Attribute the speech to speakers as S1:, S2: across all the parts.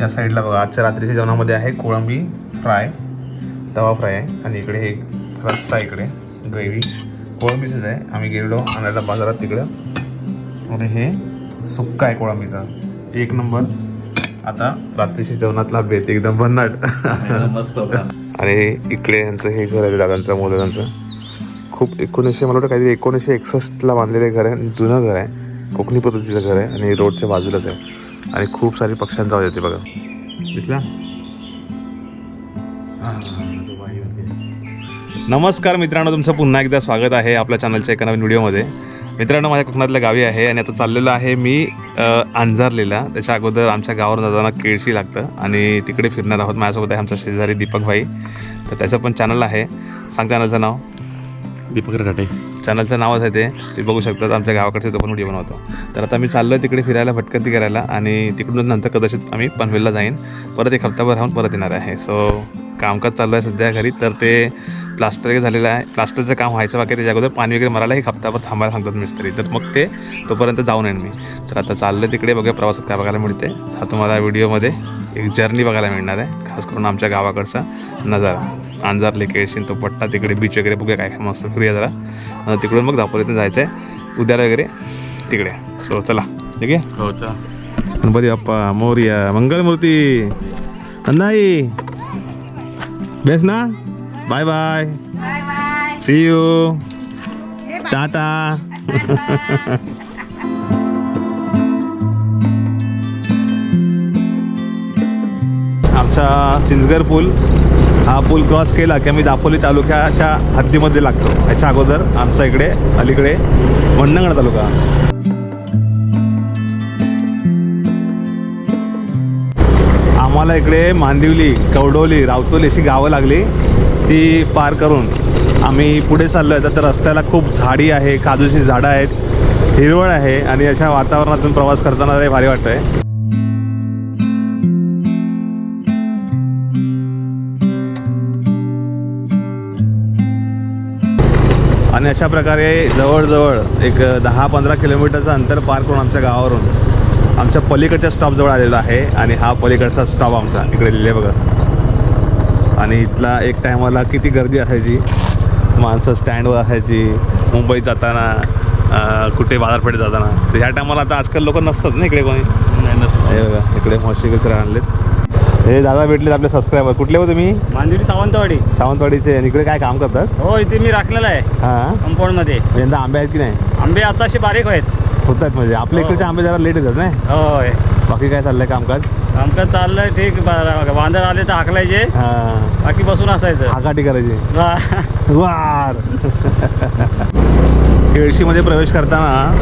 S1: या साईडला बघा आजच्या रात्रीच्या जेवणामध्ये आहे कोळंबी फ्राय तवा फ्राय आहे. आणि इकडे हे रस्सा इकडे ग्रेव्ही. कोळंबीचीच आहे. आम्ही गेलेलो आणायला बाजारात तिकडं. आणि हे सुक्का आहे कोळंबीचा. एक नंबर. आता रात्रीच्या जेवणातला बेत एकदम भन्नाट.
S2: मस्त
S1: आणि इकडे यांचं हे घर आहे दादांचं मोदकांचं. खूप एकोणीसशे मला वाटतं काहीतरी एकोणीसशे एकसष्टला बांधलेलं घर आहे. जुनं घर आहे. कोकणी पद्धतीचं घर आहे. आणि रोडच्या बाजूलाच आहे. आणि खूप सारी पक्ष्यांचा आवाज येते बघा. दिसला? नमस्कार मित्रांनो तुमचं पुन्हा एकदा स्वागत आहे आपल्या चॅनलच्या एका नवीन व्हिडिओमध्ये. मित्रांनो माझ्या कोकणातल्या गावी आहे आणि आता चाललेलं आहे मी अंजारलेला. त्याच्या अगोदर आमच्या गावावर जाताना केळशी लागतं आणि तिकडे फिरणार आहोत. माझ्यासोबत आहे आमचा शेजारी दीपक भाई तर त्याचं पण चॅनल आहे. सांग चॅनलचं नाव.
S2: दीपक रटाटे.
S1: चॅनलचं नावच आहे ते. ते बघू शकतात. आमच्या गावाकडचे तो पण व्हिडिओ बनवतो. तर आता मी चाललो तिकडे फिरायला भटकती करायला आणि तिकडून नंतर कदाचित आम्ही पनवेलला जाईन. परत एक हप्ताभर राहून परत येणार आहे. सो कामकाज चालू आहे सध्या घरी. तर ते प्लास्टर झालेलं आहे. प्लास्टरचं काम व्हायचं बाकी त्याच्या अगोदर पाणी वगैरे मारायला एक हप्ताभर थांबायला सांगतात मिस्त्री. तर मग ते तोपर्यंत जाऊन येईन मी. तर आता चाललं तिकडे. बघा प्रवासात काय बघायला मिळते हा तुम्हाला व्हिडिओमध्ये एक जर्नी बघायला मिळणार आहे. खास करून आमच्या गावाकडचा नजारा. अंजारले केळशीन तो पट्टा तिकडे बीच वगैरे बघूया काय मस्त फिरूया जरा. तिकडून मग दापोलीतून जायचं आहे उद्याला वगैरे तिकडे. सो चला. ठीक आहे?
S2: हो चा
S1: गणपती बाप्पा मोर्या मंगलमूर्ती. नाही बेस ना? Bye bye
S3: bye bye
S1: see you tata आमचा सिंचगर पूल हा पूल क्रॉस केला की आम्ही दापोली तालुक्याच्या हद्दीमध्ये लागतो. याच्या अगोदर आमच्या इकडे अलीकडे मंडणगड तालुका. आम्हाला इकडे मांदिवली कवडोली रावतोली अशी गावं लागली. ती पार करून आम्ही पुढे चाललो आहे तर रस्त्याला खूप झाडी आहे काजूची झाडं आहेत हिरवळ आहे आणि अशा वातावरणातून प्रवास करताना भारी वाटतं आहे आणि अशा प्रकारे जवळजवळ एक दहा पंधरा किलोमीटरचं अंतर पार करून आमच्या गावावरून आमच्या पलीकडच्या स्टॉपजवळ आलेला आहे आणि हा पलीकडचा स्टॉप आमचा. इकडे लिहिले बघा. आणि इथला एक टायमाला किती गर्दी असायची. माणसं स्टँडवर असायची. मुंबईत जाताना कुठे बाजारपेठेत जाताना. तर ह्या टायमाला आता आजकाल लोक नसतात ना इकडे कोणी?
S2: नाही नसतं
S1: हे बघा इकडे म्हशीकडे आणलेत हे दादा भेटलेत आपले सबस्क्रायबर कुठले हो तुम्ही?
S4: मांदिवली सावंतवाडी.
S1: सावंतवाडीचे. आणि इकडे काय काम करतात?
S4: हो इथे मी राखलेला आहे.
S1: हां.
S4: कंपाऊंडमध्ये
S1: यंदा आंबे आहेत की नाही?
S4: आंबे आताशे बारीक आहेत.
S1: होतात म्हणजे. आपल्या
S4: हो.
S1: इकडचे आंबे जरा लेट येतात नाही
S4: होय.
S1: बाकी काय चाललंय कामकाज?
S4: आमचं चाललंय ठीक. बा- वांदर आले तर हाकलायचे.
S1: हां.
S4: बाकी बसून असायचं.
S1: आकाटी करायची.
S4: वा-
S1: वार. केळशीमध्ये प्रवेश करताना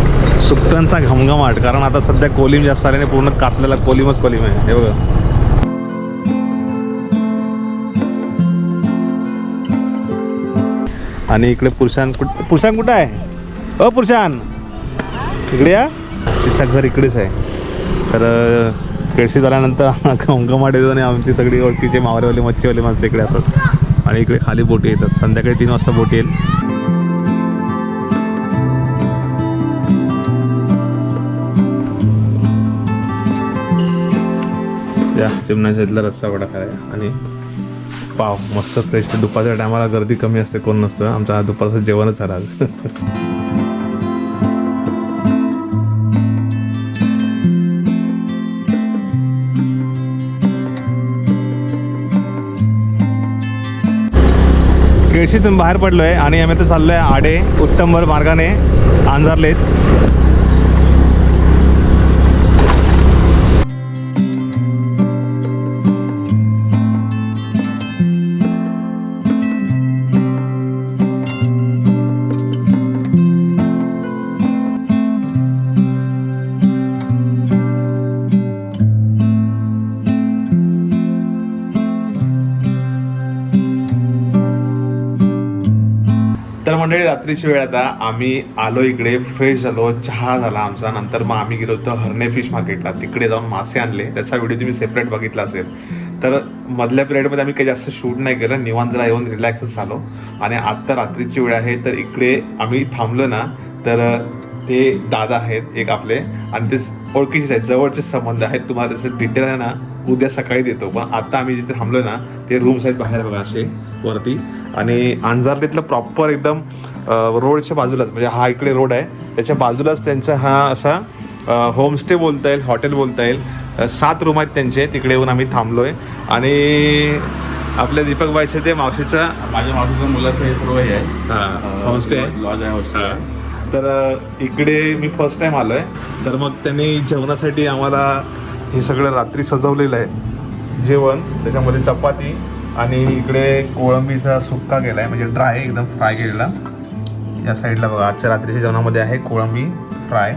S1: सुट्ट्यांचा घमघमाट. कारण आता सध्या कोलिम जास्त आल्याने पूर्ण कापलेला कोलिमच कोलिम आहे. हे बघा. आणि इकडे पुरुषां कुठं पुरुषां कुठं आहे? अ पुरुषान इकडे या. तिचा घर इकडेच आहे. तर केळशी झाल्यानंतर घमघमाट येतो आणि आमची सगळी ओळखीचे मावरेवाले मच्छीवाले माणसं इकडे असतात आणि इकडे खाली बोटी येतात. संध्याकाळी तीन वाजता बोटी येईल. या चिमण्याच्या इथला रस्सा वडा खायला. आणि पाव मस्त फ्रेश. दुपारच्या टायमाला गर्दी कमी असते कोण नसतं. आमचा दुपारचं जेवणच झालं केळशीतून बाहेर पडलोय आणि आम्ही आता चाललोय आडे उत्तमभर मार्गाने अंजारलेत रात्रीच्या रात्रीची वेळ आता आम्ही आलो इकडे फ्रेश झालो चहा झाला आमचा. नंतर मग आम्ही गेलो होतो हरणे फिश मार्केटला तिकडे जाऊन मासे आणले. त्याचा व्हिडिओ तुम्ही सेपरेट बघितला असेल. तर मधल्या पिरियडमध्ये आम्ही काही जास्त शूट नाही केलं. निवांत जरा येऊन रिलॅक्स झालो. आणि आत्ता रात्रीची वेळ आहे तर इकडे आम्ही थांबलो ना तर ते दादा आहेत एक आपले. आणि ते ओळखीचे आहेत. जवळचे संबंध आहेत. तुम्हाला त्याचं डिटेल आहे ना उद्या सकाळी देतो. पण आता आम्ही जिथे थांबलो ना ते रूम्स आहेत बाहेर बघा असे वरती. आणि अंजारलेतलं प्रॉपर एकदम रोडच्या बाजूलाच म्हणजे हा इकडे रोड आहे. त्याच्या बाजूलाच त्यांचा हा असा होमस्टे बोलता येईल हॉटेल बोलता येईल. सात रूम आहेत त्यांचे तिकडे येऊन आम्ही थांबलोय. आणि आपल्या दीपक बाईचे ते मावशीचा
S2: माझ्या मावशीचं मुलाचं हे सर्व हे आहे.
S1: होमस्टे आहे.
S2: लॉज आहे हॉस्टेल आहे.
S1: तर इकडे मी फर्स्ट टाइम आलोय. तर मग त्यांनी जेवणासाठी आम्हाला हे सगळं रात्री सजवलेलं आहे. जेवण त्याच्यामध्ये चपाती आणि इकडे कोळंबीचा सुक्का केलाय म्हणजे ड्राय एकदम फ्राय केलेला. या साईडला बघा आजच्या रात्रीच्या जेवणामध्ये आहे कोळंबी फ्राय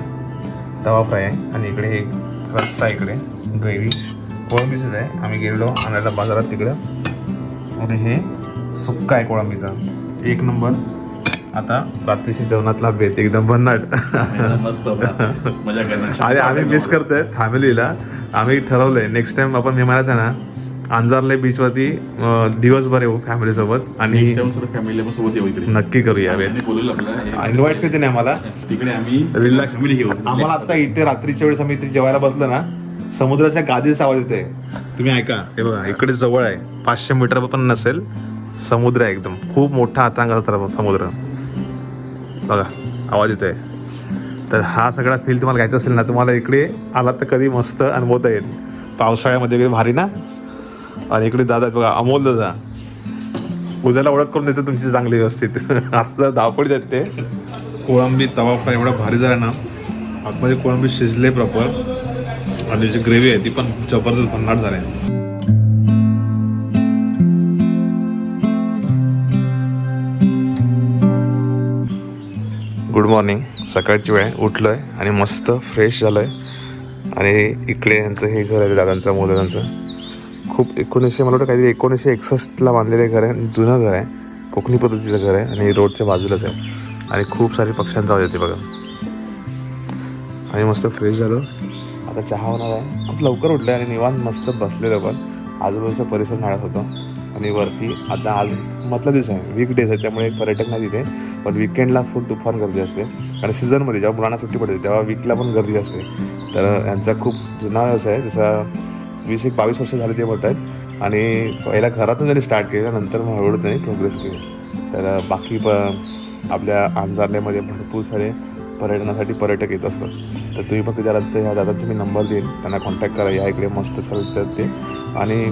S1: तवा फ्राय आहे. आणि इकडे हे रस्सा इकडे ग्रेव्ही. कोळंबीचंच आहे. आम्ही गेलेलो आणायला बाजारात तिकडं. आणि हे सुक्का आहे कोळंबीचा. एक नंबर. आता रात्रीची जेवणातला बेत एकदम भन्नाट.
S2: मस्त होता. मजा करणार.
S1: आणि आम्ही मिस करतोय फॅमिलीला आम्ही ठरवलंय नेक्स्ट टाइम आपण मी आहे ना अंजारले बीचवरती दिवसभर येऊ फॅमिली सोबत आणि
S2: फॅमिली पण सोबत येऊ इकडे.
S1: नक्की करूया इन्व्हाइट करते नाही आम्हाला.
S2: तिकडे आम्ही
S1: रिलॅक्स आम्हाला आता इथे रात्रीच्या वेळेस आम्ही इथे जेवायला बसलो ना समुद्राच्या गादीचा आवाज येते तुम्ही ऐका हे बघा इकडे जवळ आहे. पाचशे मीटर पण नसेल समुद्र आहे एकदम. खूप मोठा हातांगाचा समुद्र. बघा आवाज येतोय. तर हा सगळा फील तुम्हाला घ्यायचा असेल ना तुम्हाला इकडे आलात तर कधी मस्त अनुभवता येईल. पावसाळ्यामध्ये वगैरे भारी ना? आणि इकडे दादा बघा अमोल दादा. उद्याला ओळख करून देतो तुमची चांगली व्यवस्थित. आता धावपडीत आहेत ते. कोळंबी तवा फ्राय एवढा भारी झाला ना. आतमध्ये कोळंबी शिजले प्रॉपर आणि जी ग्रेव्ही आहे ती पण जबरदस्त भन्नाट झाली गुड मॉर्निंग सकाळची वेळ. आहे. उठलोय आणि मस्त फ्रेश झालोय. आणि इकडे यांचं हे घर आहे दादांचं मोदकांचं खूप एकोणीसशे मला वाटतं काहीतरी एकोणीसशे एकसष्टला बांधलेलं घर आहे. जुनं घर आहे. कोकणी पद्धतीचं घर आहे आणि रोडच्या बाजूलाच आहे. आणि खूप सारे पक्ष्यांचा आवाज येते बघा. आणि मस्त फ्रेश झालो. आता चहा होणार आहे. खूप लवकर उठलं आणि निवांत मस्त बसलेलो पण आजूबाजूचा परिसर नाळत होतो. आणि वरती आता आज मधला दिवस आहे. वीक डेज आहे त्यामुळे पर्यटक नाही तिथे पण विकेंडला फुल तुफान गर्दी असते. आणि सीझनमध्ये जेव्हा मुलांना सुट्टी पडते तेव्हा वीकला पण गर्दी असते. तर यांचा खूप जुना व्यवसाय आहे. जसा वीस एक बावीस वर्ष झाले ते म्हणत आहेत. आणि पहिल्या घरातून त्यांनी स्टार्ट केलं नंतर मग हळूहळू त्यांनी प्रोग्रेस केली. तर बाकी प आपल्या अंजारल्यामध्ये भरपूर सारे पर्यटनासाठी पर्यटक येत असतात. तर तुम्ही फक्त त्याला तर ह्या दादाचा मी नंबर देईन. त्यांना कॉन्टॅक्ट करा या इकडे मस्त सर्विस ते. आणि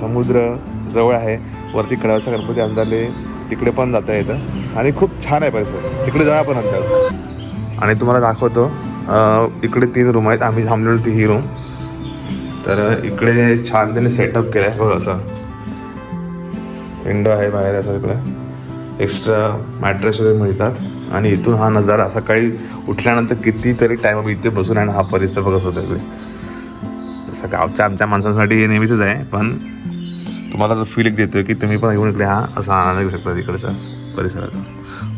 S1: समुद्र जवळ आहे वरती कडावचा गणपती अंधारले तिकडे पण जाता येतं. आणि खूप छान आहे परिसर. तिकडे जाऊया पण नंतर. आणि तुम्हाला दाखवतो इकडे तीन रूम आहेत. आम्ही थांबलेलो ती ही रूम तर इकडे छान त्याने सेटअप केलं आहे बघ असं. विंडो आहे बाहेर असं इकडे. एक्स्ट्रा मॅट्रेस वगैरे मिळतात. आणि इथून हा नजारा सकाळी उठल्यानंतर कितीतरी टाईम आम्ही इथे बसून आहे ना हा परिसर बघत होतो इकडे. तसं गावच्या आमच्या माणसांसाठी हे नेहमीच आहे पण तुम्हाला तो फील एक देतोय की तुम्ही पण येऊन इकडे हा असा आनंद घेऊ शकता तिकडचा परिसराचा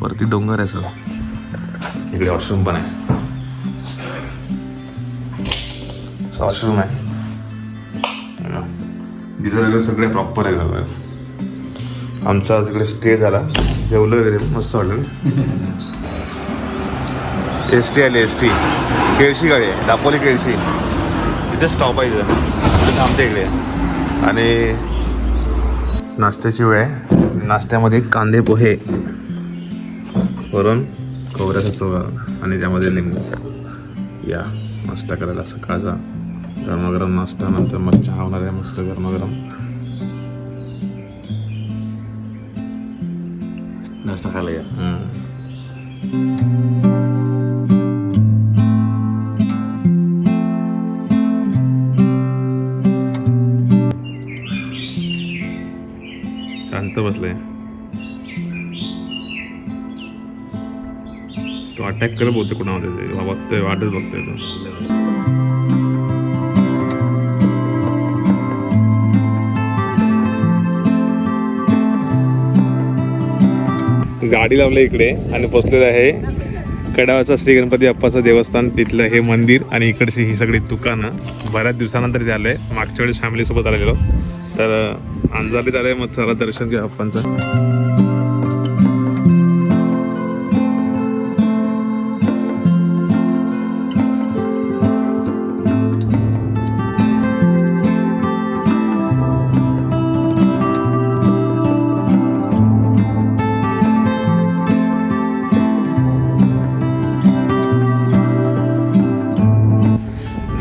S1: वरती डोंगर आहे असं. इकडे वॉशरूम पण आहे. असं वॉशरूम आहे. डिझेल सगळे प्रॉपर आहे सगळं आमचा आज इकडे स्टे झाला. जेवलो वगैरे मस्त वाटलं एस टी आली एस टी केळशी गाडी आहे दापोली केळशी. इथे स्टॉप आहे इथं. थांबते इकडे. आणि नाश्त्याची वेळ आहे. नाश्त्यामध्ये कांदे पोहे. वरून खोबऱ्याचा चोगा. आणि त्यामध्ये लिंबू. या नाश्ता करायला सकाळचा. गरमागरम नाश्ता नंतर मग चहा होणार आहे मस्त गरमागरम
S2: नाश्ता खायला या.
S1: शांत बसलाय तो अटॅक करत बोलतो कुणामध्ये. बघतोय वाटच बघतोय तो गाडी लावलं इकडे आणि पोचलेलं आहे. कडावाचा श्री गणपती अप्पाचं देवस्थान तिथलं हे मंदिर आणि इकडची ही सगळी दुकानं. बऱ्याच दिवसानंतर इथे आहे मागच्या वेळेस फॅमिलीसोबत आलेलो. तर अं, अंजालीत आहे मग चला दर्शन घ्या अप्पांचं.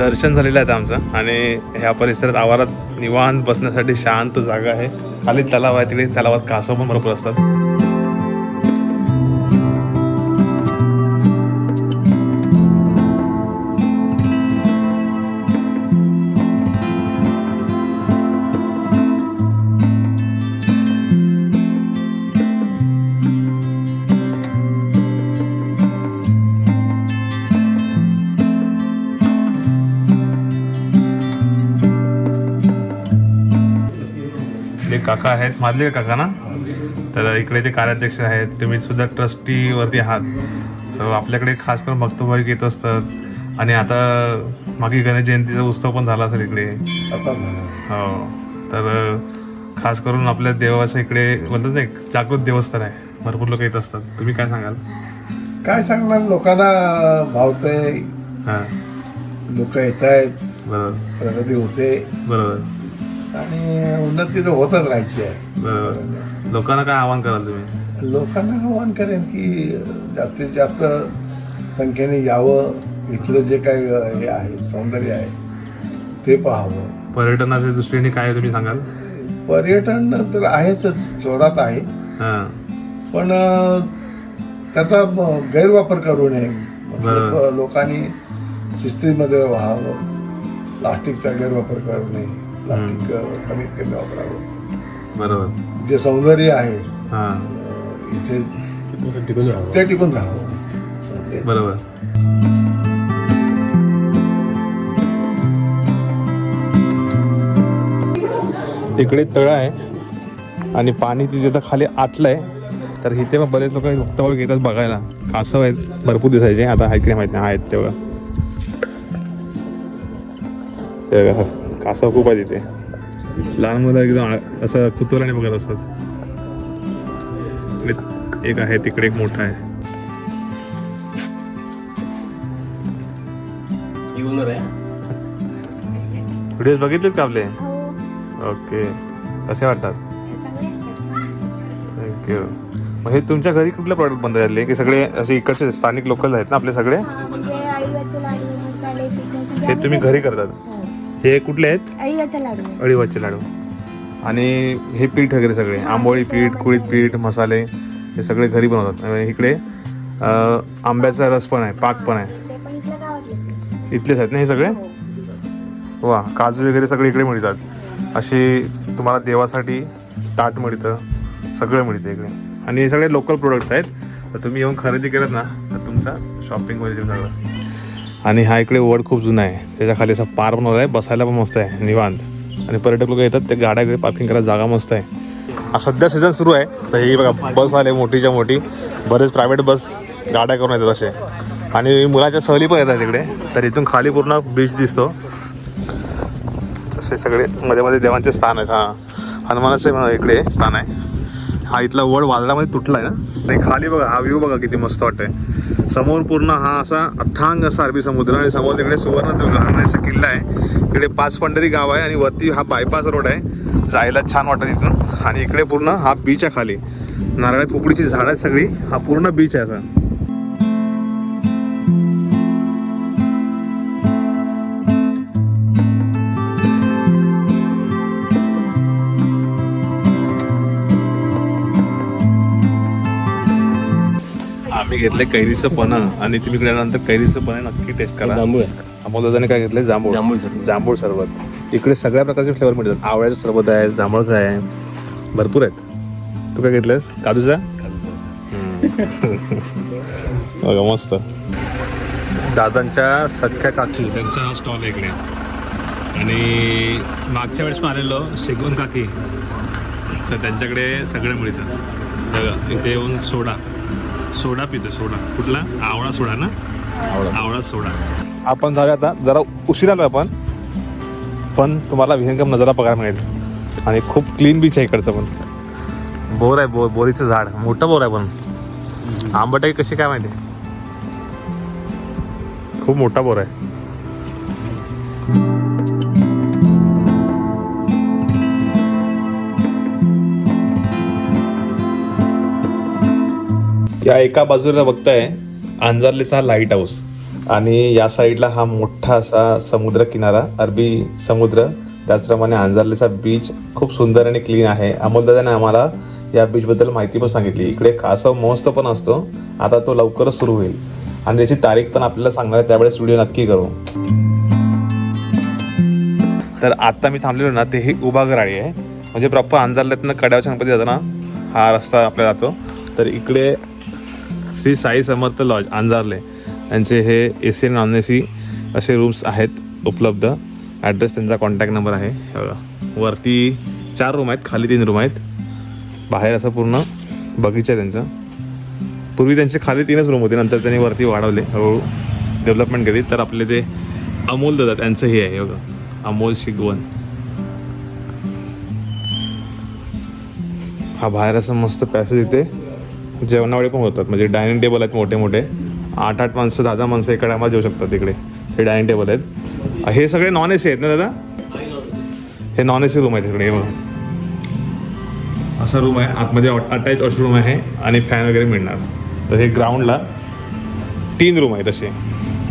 S1: दर्शन झालेलं आहे आमचं. आणि ह्या परिसरात आवारात निवांत बसण्यासाठी शांत जागा आहे. खाली तलाव आहे तिकडे तलावात कासव पण भरपूर असतात. काका आहेत माधले काका ना? तर इकडे ते कार्याध्यक्ष आहेत तुम्ही सुद्धा ट्रस्टी वरती आहात. सो आपल्याकडे खास करून भक्तभाविक येत असतात. आणि आता मागे गणेश जयंतीचा उत्सव पण झाला असेल इकडे. हो. तर खास करून आपल्या देवाचं इकडे म्हणतात ना एक जागृत देवस्थान आहे. भरपूर लोक येत असतात. तुम्ही काय सांगाल?
S5: काय सांगणार? लोकांना भावतंय.
S1: हां.
S5: लोक येत आहेत
S1: बरोबर.
S5: प्रगती होते.
S1: बरोबर.
S5: आणि उन्नती तर होतच राहायची आहे.
S1: लोकांना काय आवाहन कराल तुम्ही?
S5: लोकांना आव्हान करेन की जास्तीत जास्त संख्येने यावं. इथलं जे काही हे आहे सौंदर्य आहे ते पाहावं.
S1: पर्यटनाच्या दृष्टीने काय तुम्ही सांगाल?
S5: पर्यटन तर आहेच जोरात आहे.
S1: हां.
S5: पण त्याचा गैरवापर करू नये. लोकांनी शिस्तीमध्ये व्हावं प्लास्टिकचा गैरवापर करू नये. प्लास्टिक कमीत कमी वापरावं
S1: बरोबर.
S5: जे सौंदर्य आहे
S1: हां.
S5: इथे ते टिकून राहावं?
S1: बरोबर. इकडे तळ आहे आणि पाणी तिथे आता खाली आटलंय तर इथे पण बरेच लोक वक्तव्य येतात बघायला. कासव आहेत भरपूर दिसायचे. आता आहेत की माहीत नाही. आहेत तेव्हा कासव खूप आहे तिथे. लहान मुलं एकदम असं कुतूहलाने बघत असतात. एक आहे तिकडे एक मोठा आहे. व्हिडिओज बघितलेत का आपले? ओके कसे वाटतात? थँक्यू मग हे तुमच्या घरी कुठले प्रॉडक्ट बनतात यातले की सगळे असे इकडचे स्थानिक लोकल आहेत ना आपले सगळे? हे तुम्ही घरी करतात.
S6: हो.
S1: कुठले आहेत?
S6: अळीवाचा लाडू.
S1: अळीवाचे लाडू. आणि हे पीठ वगैरे सगळे आंबोळी पीठ कुळीत पीठ मसाले हे सगळे घरी बनवतात. इकडे आंब्याचा रस पण आहे पाक पण आहे. इथलेच आहेत ना हे सगळे?
S6: हो.
S1: वा काजू वगैरे सगळे इकडे मिळतात. अशी तुम्हाला देवासाठी ताट मिळतं सगळं मिळतं इकडे. आणि हे सगळे लोकल प्रोडक्ट्स आहेत. तर तुम्ही येऊन खरेदी करत ना तर तुमचा शॉपिंग ते सगळं. आणि हा इकडे वड खूप जुना आहे. त्याच्याखाली असा पार बनवला आहे बसायला पण मस्त आहे निवांत. आणि पर्यटक लोक येतात ते गाड्या इकडे पार्किंग करायला जागा मस्त आहे. हा सध्या सीझन सुरू आहे तर ही बघा बस आले मोठीच्या मोठी. बरेच प्रायव्हेट बस गाड्या करून येतात असे. आणि मुलाच्या सहली पण येतात इकडे तर इथून खाली पूर्ण बीच दिसतो. असे सगळे मध्ये मध्ये देवांचे स्थान आहेत हा. हनुमानाचे इकडे स्थान आहे. हा इथला वड वादळामध्ये तुटला आहे ना. आणि खाली बघा हा व्ह्यू बघा किती मस्त वाटतंय. समोर पूर्ण हा असा अथांग असा अरबी समुद्र आणि समोर तिकडे सुवर्णदुर्ग हरण्याचा किल्ला आहे. इकडे पाच पंढरी गाव आहे आणि वरती हा बायपास रोड आहे. जायला छान वाटतं तिथून. आणि इकडे पूर्ण हा बीच आहे खाली. नारळ पोपडीची झाडं आहे सगळी. हा पूर्ण बीच आहे असा. घेतले कैरीचं पन्ह आणि तुम्ही इकडे आल्यानंतर कैरीचं पन्ह नक्की टेस्ट करा. अमोलदादाने काय घेतले जांभूळ. जांभूळ सरबत. इकडे सगळ्या प्रकारचे फ्लेवर मिळतात. आवळ्याचं सरबत आहे जांभळाचं आहे. भरपूर आहेत. तू काय घेतलंस काजूचा. बघा मस्त. दादांच्या सख्या काकी. त्यांचा हा स्टॉल आहे इकडे. आणि मागच्या वेळेस पण आलेलो शेगून काकी. तर त्यांच्याकडे सगळं मिळतं बघा इथे येऊन सोडा. सोडा पितो सोडा. कुठला? आवळा सोडा ना? आवळा. सोडा. आपण जाऊया आता जरा उशीर आलो आपण पण तुम्हाला विहंगम नजारा पगार मिळेल. आणि खूप क्लीन बीच आहे इकडचं पण. बोर आहे बोर बोरीचं झाड. मोठं बोर आहे पण. आंबट आहे कशी काय माहिती? खूप मोठा बोर आहे. या एका बाजूला बघताय अंजारलेचा हा लाइट हाऊस आणि या साईडला हा मोठा असा समुद्र किनारा अरबी समुद्र. त्याचप्रमाणे अंजारलेचा बीच खूप सुंदर आणि क्लीन आहे. अमोलदादाने आम्हाला या बीचबद्दल माहिती पण सांगितली. इकडे कासव महोत्सव पण असतो. आता तो लवकरच सुरू होईल. आणि त्याची तारीख पण आपल्याला सांगणार आहे. त्यावेळेस व्हिडिओ नक्की करू. तर आता मी थांबलेलो ना ते ही उभागराळी आहे. म्हणजे प्रॉपर अंजारल्यातनं कड्यावच्या गणपती जाताना हा रस्ता आपल्याला जातो. तर इकडे श्री साई समर्थ लॉज अंजारले. यांचे हे A C non A C असे रूम्स आहेत उपलब्ध. ॲड्रेस त्यांचा कॉन्टॅक्ट नंबर आहे. हे वरती चार रूम आहेत खाली तीन रूम आहेत. बाहेर असं पूर्ण बगीचा आहे त्यांचा. पूर्वी त्यांचे खाली तीनच रूम होते नंतर त्यांनी वरती वाढवले. हळूहळू डेव्हलपमेंट केली. तर आपले ते अमोल दादा त्यांचं हे आहे. बघा. अमोल शिगवण हा बाहेर असं मस्त पॅसेज इथे. जेवणावळे पण होतात. म्हणजे डायनिंग टेबल आहेत मोठे मोठे. आठ आठ माणसं दहा दहा माणसं एका टायमाला जेऊ शकतात तिकडे. हे डायनिंग टेबल आहेत. हे सगळे नॉन ए सी आहेत ना दादा? हे नॉन ए सी रूम आहेत तिकडे बघा. असा रूम आहे. आतमध्ये अटॅच वॉशरूम आहे आणि फॅन वगैरे मिळणार. तर हे ग्राउंडला तीन रूम आहेत असे.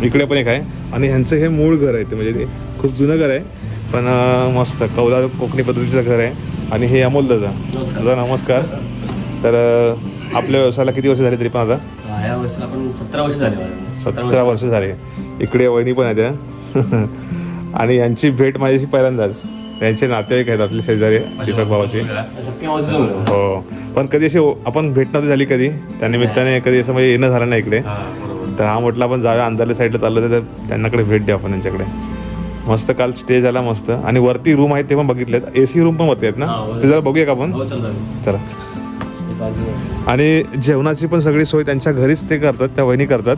S1: इकडे पण एक आहे. आणि ह्यांचं हे मूळ घर आहे ते. म्हणजे ते खूप जुनं घर आहे. पण मस्त. कौला कोकणी पद्धतीचं घर आहे. आणि हे अमोल दादा. दादा नमस्कार. तर आपल्या व्यवसायाला किती वर्ष झाली तरी पण आता?
S7: या वर्षाला पण सतरा वर्ष झाले मला.
S1: सतरा वर्ष. झाले. इकडे वहिनी पण आहेत त्या आणि यांची भेट माझ्याशी पहिल्यांदाच. त्यांचे नातेवाईक आहेत आपले शेजारी दीपक भावाचे
S7: सख्या.
S1: हो. पण कधी अशी आपण भेट नव्हती झाली कधी? त्या निमित्ताने कधी असं म्हणजे येणं झालं नाही इकडे.
S7: हा, बरोबर.
S1: तर हा म्हटलं आपण जाऊया अंधारल्या साईडला चाललं तर त्यांनाकडे भेट द्या आपण त्यांच्याकडे मस्त काल स्टे झाला मस्त. आणि वरती रूम आहेत ते पण बघितलेत. ए सी रूम पण वरती आहेत ना?
S7: हा, वरती.
S1: ते जरा बघूया का आपण?
S7: हो चल.
S1: आणि जेवणाची पण सगळी सोय त्यांच्या घरीच ते करतात त्या वहिनी करतात.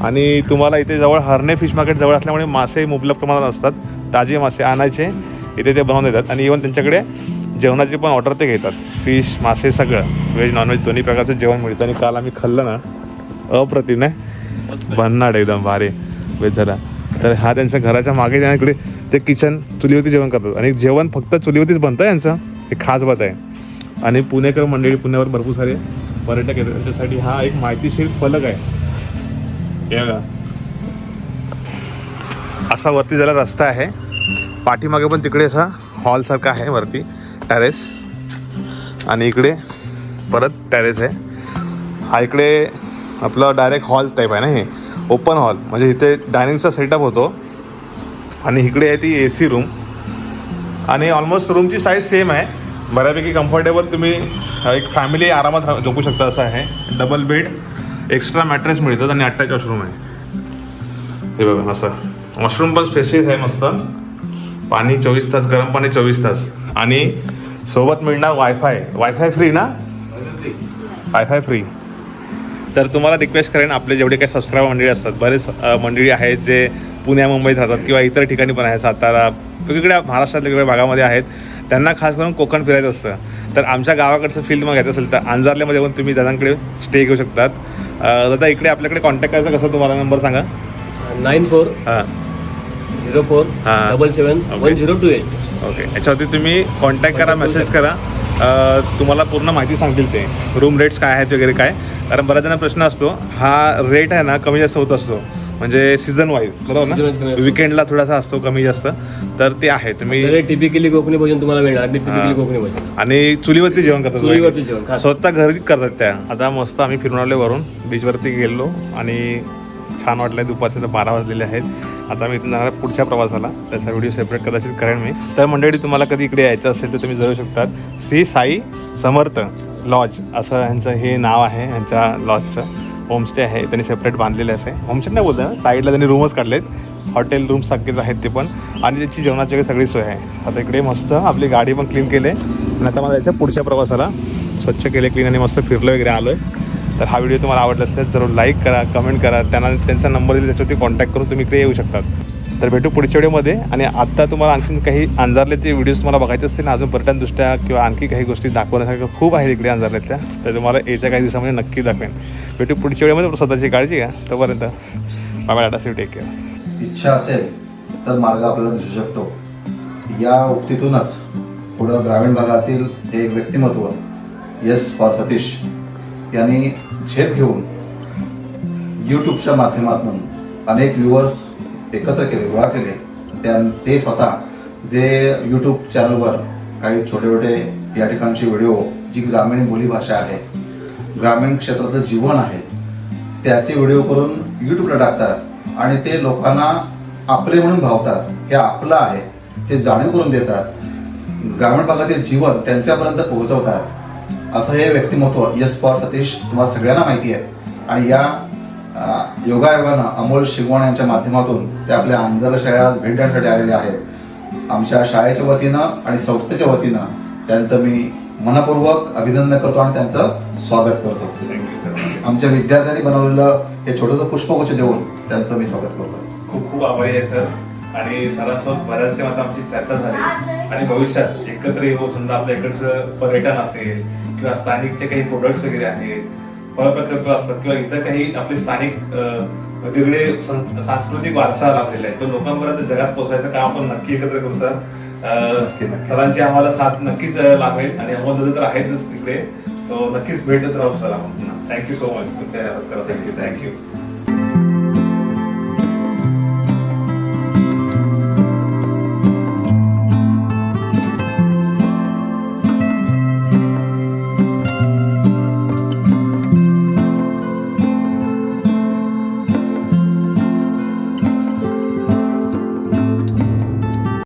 S1: आणि तुम्हाला इथे जवळ हरणे फिश मार्केट जवळ असल्यामुळे मासे मुबलक प्रमाणात असतात. ताजे मासे आणायचे इथे ते बनवून देतात. आणि इवन त्यांच्याकडे जेवणाची पण ऑर्डर ते घेतात. फिश मासे सगळं. व्हेज नॉनव्हेज दोन्ही प्रकारचं जेवण मिळतं. आणि काल आम्ही खाल्लं ना अप्रतिम नाही? भन्नाड एकदम भारी. वेज झाला. तर हा त्यांच्या घराच्या मागे त्यांच्याकडे ते किचन चुलीवरती जेवण करतात. आणि जेवण फक्त चुलीवरतीच बनतं यांचं? हे खास बात आहे. आणि पुणेकर मंडळी पुण्यावर भरपूर सारे पर्यटक येतात. त्यांच्यासाठी हा एक माहितीशीर फलक आहे. असा वरती जरा रस्ता आहे. पाठीमागे पण तिकडे असा हॉलसारखा आहे वरती. टॅरेस आणि इकडे परत टॅरेस आहे. हा इकडे आपलं डायरेक्ट हॉल टाईप आहे ना हे. ओपन हॉल म्हणजे इथे डायनिंगचा सेटअप होतो. आणि इकडे आहे ती ए सी रूम आणि ऑलमोस्ट रूमची साईज सेम आहे. बऱ्यापैकी कम्फर्टेबल तुम्ही एक फॅमिली आरामात झोपू शकता असं आहे. डबल बेड एक्स्ट्रा मॅट्रेस मिळतात आणि अटॅच वॉशरूम आहे. हे बघा असं. वॉशरूम पण स्पेसिस आहे मस्त. पाणी चोवीस तास गरम पाणी चोवीस तास. आणि सोबत मिळणार वायफाय वायफाय फ्री ना? वायफाय फ्री तर तुम्हाला रिक्वेस्ट करेन आपले जेवढे काही सबस्क्राईब मंडळी असतात बरेच मंडळी आहेत जे पुण्या मुंबईत राहतात किंवा इतर ठिकाणी पण आहेत सातारा वेगवेगळ्या महाराष्ट्रातल्या वेगवेगळ्या भागामध्ये आहेत. त्यांना खास करून कोकण फिरायचं असतं. तर आमच्या गावाकडचं फील्ड मग घ्यायचं असेल तर अंजारल्यामध्ये येऊन तुम्ही दादांकडे स्टे घेऊ शकतात. दादा इकडे आपल्याकडे कॉन्टॅक्ट करायचा कसं तुम्हाला नंबर सांगा?
S7: नाईन फोर
S1: हां.
S7: झिरो फोर
S1: हा.
S7: Double seven. One zero two eight.
S1: Okay. याच्यावरती तुम्ही कॉन्टॅक्ट करा मेसेज करा. तुम्हाला पूर्ण माहिती सांगतील ते. रूम रेट्स काय आहेत वगैरे काय. कारण बऱ्याच जणांना प्रश्न असतो हा रेट आहे ना कमी जास्त होत असतो. म्हणजे सीझन वाईज बरोबर ना. विकेंडला थोडासा असतो कमी जास्त. तर ते आहे तुम्ही
S7: टिपिकली कोकणी भोजन तुम्हाला मिळणार. अगदी टिपिकली कोकणी भोजन.
S1: आणि चुलीवरती जेवण करतात
S7: चुलीवरती जेवण.
S1: स्वतः घरी करतात त्या. आता मस्त आम्ही फिरून आलो वरून. बीचवरती गेलो आणि छान वाटलं दुपारचे तर बारा वाजलेले आहेत. आता मी इथून जाणार पुढच्या प्रवासाला. त्याचा व्हिडिओ सेपरेट कदाचित करेन मी. तर मंडळी तुम्हाला कधी इकडे यायचं असेल तर तुम्ही जाऊ शकतात. श्री साई समर्थ लॉज असं यांचं हे नाव आहे यांच्या लॉजचं. होमस्टे आहे त्यांनी सेपरेट बांधलेले असे. होमस्टे नाही बोलतं ना साईडला त्यांनी रूमच काढलेत. हॉटेल रूम सारखेच आहेत ते पण. आणि त्याची जेवणाची वगैरे सगळी सोय आहे. आता इकडे मस्त आपली गाडी पण क्लीन केली. आहे आणि आता मला जायचं पुढच्या प्रवासाला. स्वच्छ केले क्लीन आणि मस्त फिरलो वगैरे आलो आहे तर हा व्हिडिओ तुम्हाला आवडला असल्यास जरूर लाईक करा कमेंट करा. त्यांना त्यांचा नंबर दिला त्याच्यावरती कॉन्टॅक्ट करून तुम्ही इकडे येऊ शकतात. तर भेटू पुढच्या व्हिडिओमध्ये आणि आत्ता तुम्हाला आणखी काही अंजारले ते व्हिडिओज तुम्हाला बघायचे असतील ना अजून पर्यटनदृष्ट्या किंवा आणखी काही गोष्टी दाखवण्यासारखं खूप आहेत इकडे अंजारल्यातल्या तर तुम्हाला येत्या काही दिवसामध्ये नक्की दाखवेन. भेटू पुढच्या वेळेमध्ये स्वतःची काळजी घ्या. तोपर्यंत बाबा टाटा सी टेक केअर
S8: इच्छा असेल तर मार्ग आपल्याला दिसू शकतो. या उक्तीतूनच पुढं ग्रामीण भागातील एक व्यक्तिमत्व यस फॉर सतीश यांनी झेप घेऊन यूट्यूबच्या माध्यमातून अनेक व्ह्युअर्स एकत्र केले गोळा केले. त्या ते स्वतः जे यूट्यूब चॅनलवर काही छोटे छोटे या ठिकाणचे व्हिडिओ जी ग्रामीण बोलीभाषा आहे ग्रामीण क्षेत्रातलं जीवन आहे त्याचे व्हिडिओ करून यूट्यूबला टाकतात आणि ते लोकांना आपले म्हणून भावतात हे आपलं आहे ते जाणीव करून देतात. ग्रामीण भागातील जीवन त्यांच्यापर्यंत पोहोचवतात. असं हे व्यक्तिमत्व यस पवार सतीश तुम्हाला सगळ्यांना माहिती आहे. आणि या योगायोगानं अमोल शिगवण यांच्या माध्यमातून ते आपल्या आंध्र शाळेत भेट देण्यासाठी आलेले आहेत. आमच्या शाळेच्या वतीनं आणि संस्थेच्या वतीनं त्यांचं मी मनपूर्वक अभिनंदन करतो आणि त्यांचं स्वागत करतो. आमच्या विद्यार्थ्यांनी बनवलेलं हे छोटंसं पुष्पगुच्छ देऊन त्यांचं मी स्वागत करतो.
S1: खूप खूप आभारी आहे सर आणि सरांसोबत बऱ्याच आता आमची चर्चा झाली. आणि भविष्यात एकत्र येऊ समजा आपल्या इकडचं पर्यटन असेल किंवा स्थानिक जे काही प्रोडक्ट्स वगैरे आहेत फळप्रकल्प असतात किंवा इतर काही आपले स्थानिक वेगवेगळे सांस्कृतिक वारसा लाभलेला आहे तो लोकांपर्यंत जगात पोहोचवायचं काम आपण नक्की एकत्र करू सर. सरांची आम्हाला साथ नक्कीच अं, लाभेल आणि अमोल तर आहेतच तिकडे. सो नक्कीच भेटत राहू सर आपण thank you so much thank you thank you